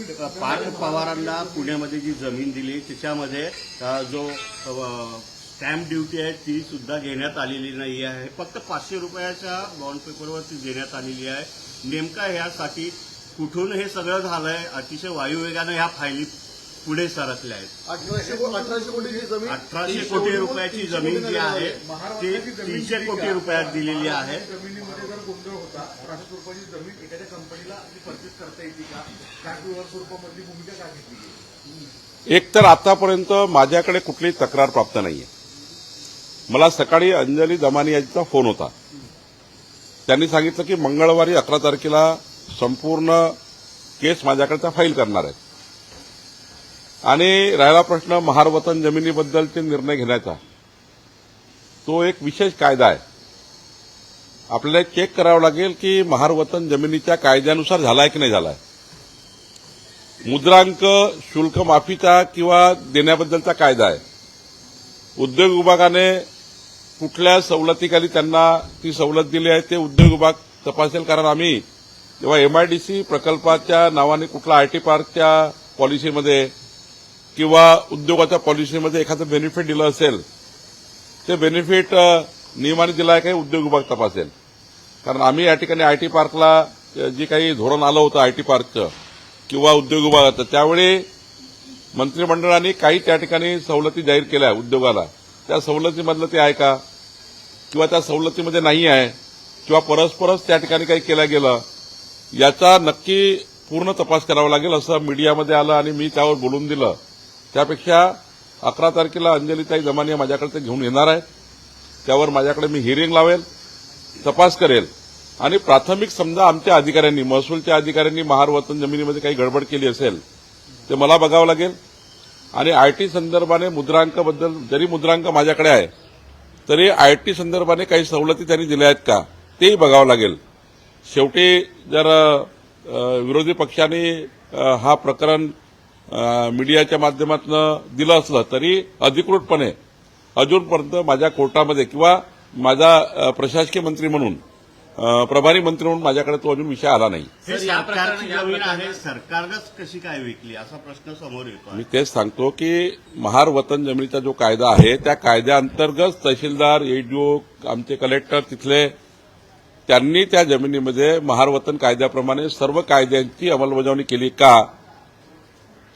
पार्थ पवारांना पुण्यामध्ये जी जमीन दिली त्याच्यामध्ये जो स्टॅम्प ड्युटी आहे ती सुद्धा घेण्यात आलेली नाही आहे. फक्त पाचशे रुपयाच्या बॉन्ड पेपरवरती देण्यात आलेली आहे. नेमका ह्यासाठी कुठून हे सगळं झालंय? अतिशय वायुवेगानं ह्या फायली पुढे सरकल्या आहेत. अठराशे अठराशे कोटीची जमीन अठराशे कोटी रुपयाची जमीन जी आहे ती तीनशे कोटी रुपयात दिलेली आहे. जमिनीमध्ये जर गोंधळ होता अठराशे रुपयाची जमीन एखाद्या कंपनीला परचेस करता येते का? काय स्वरूपामधली भूमिका का घेतली एक तर आतापर्यंत माझ्याकडे कुठलीही तक्रार प्राप्त नाहीये. मला सकाळी अंजली दमानी यांचा फोन होता. त्यांनी सांगितलं की मंगळवारी अकरा तारखेला संपूर्ण केस माझ्याकडे त्या फाईल करणार आहेत. आणि राहिला प्रश्न महारवतन जमिनीबद्दलचे निर्णय घेण्याचा. तो एक विशेष कायदा आहे. आपल्याला चेक करावं लागेल की महारवतन जमिनीच्या कायद्यानुसार झालाय की नाही झालाय. मुद्रांक शुल्क माफीचा किंवा देण्याबद्दलचा कायदा आहे. उद्योग विभागाने कुठल्या सवलतीखाली त्यांना ती सवलत दिली आहे ते उद्योग विभाग तपासेल कारण आम्ही जेव्हा एमआयडीसी प्रकल्पाच्या नावाने कुठला आयटी पार्कच्या पॉलिसीमध्ये किंवा उद्योगाच्या पॉलिसीमध्ये एखादं बेनिफिट दिलं असेल ते बेनिफिट नियमाने दिलं आहे काही उद्योग विभाग तपासेल. कारण आम्ही या ठिकाणी आयटी पार्कला जे काही धोरण आलं होतं आयटी पार्कचं किंवा उद्योग विभागाचं त्यावेळी मंत्रिमंडळाने काही त्या ठिकाणी सवलती जाहीर केल्या उद्योगाला. त्या सवलतीमधलं ते आहे का? किंवा त्या सवलतीमध्ये नाही आहे? किंवा परस्परच त्या ठिकाणी काही केलं गेलं? याचा नक्की पूर्ण तपास करावा लागेल असं मीडियामध्ये आलं आणि मी त्यावर बोलून दिलं. त्यापेक्षा अकरा तारखेला अंजलीताई जमानिया माझ्याकडे ते घेऊन येणार आहेत. त्यावर माझ्याकडे मी हिअरिंग लावेल तपास करेल. आणि प्राथमिक समजा आमच्या अधिकाऱ्यांनी महसूलच्या अधिकाऱ्यांनी महारवतन जमिनीमध्ये काही गडबड केली असेल ते मला बघावं लागेल. आणि आयटी संदर्भाने मुद्रांकाबद्दल जरी मुद्रांक माझ्याकडे आहे तरी आयटी संदर्भाने काही सवलती त्यांनी दिल्या आहेत का तेही बघावं लागेल. शेवटी जर विरोधी पक्षाने हा प्रकरण मीडियाच्या माध्यमातून दिलं असलं तरी अधिकृतपणे अजूनपर्यंत माझ्या कोर्टामध्ये किंवा माझा प्रशासकीय मंत्री म्हणून प्रभारी मंत्री म्हणून माझ्याकडे तो अजून विषय आला नाही. सरकारची कशी काय विकली? असा प्रश्न समोर येतो मी तेच सांगतो की महार वतन जमिनीचा जो कायदा आहे त्या कायद्याअंतर्गत तहसीलदार एडीओ आमचे कलेक्टर तिथले त्यांनी त्या जमिनीमध्ये महार वतन कायद्याप्रमाणे सर्व कायद्यांची अंमलबजावणी केली का?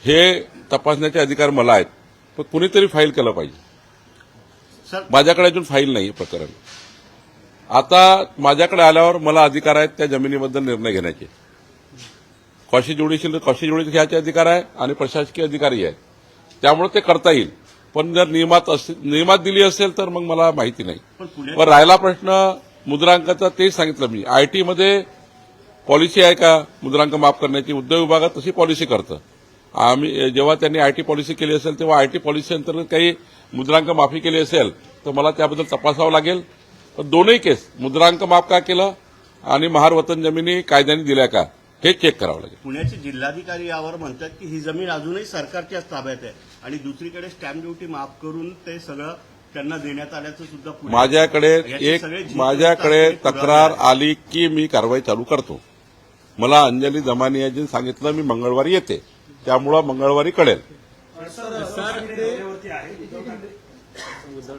हे तपासण्याचे अधिकार मला आहेत. पण कुणीतरी फाईल केलं पाहिजे. माझ्याकडे अजून फाईल नाही प्रकरण. आता माझ्याकडे आल्यावर मला अधिकार आहेत त्या जमिनीबद्दल निर्णय घेण्याचे. कॉशी ज्युडिशियल कॉशी ज्युडिशियल घ्यायचे अधिकार आहे आणि प्रशासकीय अधिकारी आहेत. त्यामुळे ते करता येईल. पण जर नियमात नियमात दिली असेल तर मग मला माहिती नाही. पण राहिला प्रश्न मुद्रांकाचा तेच सांगितलं मी. आयटीमध्ये पॉलिसी आहे का? मुद्रांक माफ करण्याची उद्योग विभागात तशी पॉलिसी करतं. आम्ही जेव्हा त्यांनी आयटी पॉलिसी केली असेल तेव्हा आयटी पॉलिसी अंतर्गत काही मुद्रांक माफी केली असेल तर मला त्याबद्दल तपासावं लागेल. पण दोनही केस मुद्रांक माफ का केलं आणि महार वतन जमिनी कायद्याने दिल्या का हे चेक करावं लागेल. पुण्याचे जिल्हाधिकारी यावर म्हणतात की ही जमीन अजूनही सरकारच्याच ताब्यात आहे आणि दुसरीकडे स्टॅम्प ड्युटी माफ करून ते सगळं त्यांना देण्यात आल्याचं सुद्धा माझ्याकडे एक माझ्याकडे तक्रार. आली की मी कारवाई चालू करतो. मला अंजली दमानियाजींनी सांगितलं मी मंगळवारी येते. त्यामुळं मंगळवारी कळेल